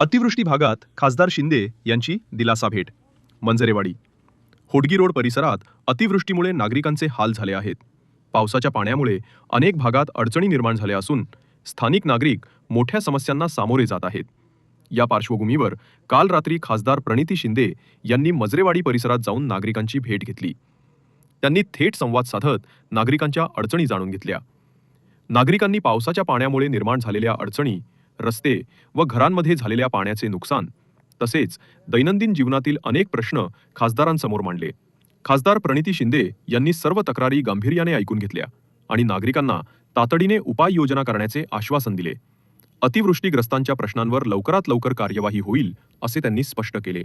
अतिवृष्टी भागात खासदार शिंदे यांची दिलासा भेट. मंजरेवाडी. होडगी रोड परिसरात अतिवृष्टीमुळे नागरिकांचे हाल झाले आहेत. पावसाच्या पाण्यामुळे अनेक भागात अडचणी निर्माण झाल्या असून स्थानिक नागरिक मोठ्या समस्यांना सामोरे जात आहेत. या पार्श्वभूमीवर काल रात्री खासदार प्रणिती शिंदे यांनी मजरेवाडी परिसरात जाऊन नागरिकांची भेट घेतली. त्यांनी थेट संवाद साधत नागरिकांच्या अडचणी जाणून घेतल्या. नागरिकांनी पावसाच्या पाण्यामुळे निर्माण झालेल्या अडचणी रस्ते व घरांमध्ये झालेल्या पाण्याचे नुकसान तसेच दैनंदिन जीवनातील अनेक प्रश्न खासदारांसमोर मांडले. खासदार प्रणिती शिंदे यांनी सर्व तक्रारी गांभीर्याने ऐकून घेतल्या आणि नागरिकांना तातडीने उपाययोजना करण्याचे आश्वासन दिले. अतिवृष्टीग्रस्तांच्या प्रश्नांवर लवकरात लवकर कार्यवाही होईल असे त्यांनी स्पष्ट केले.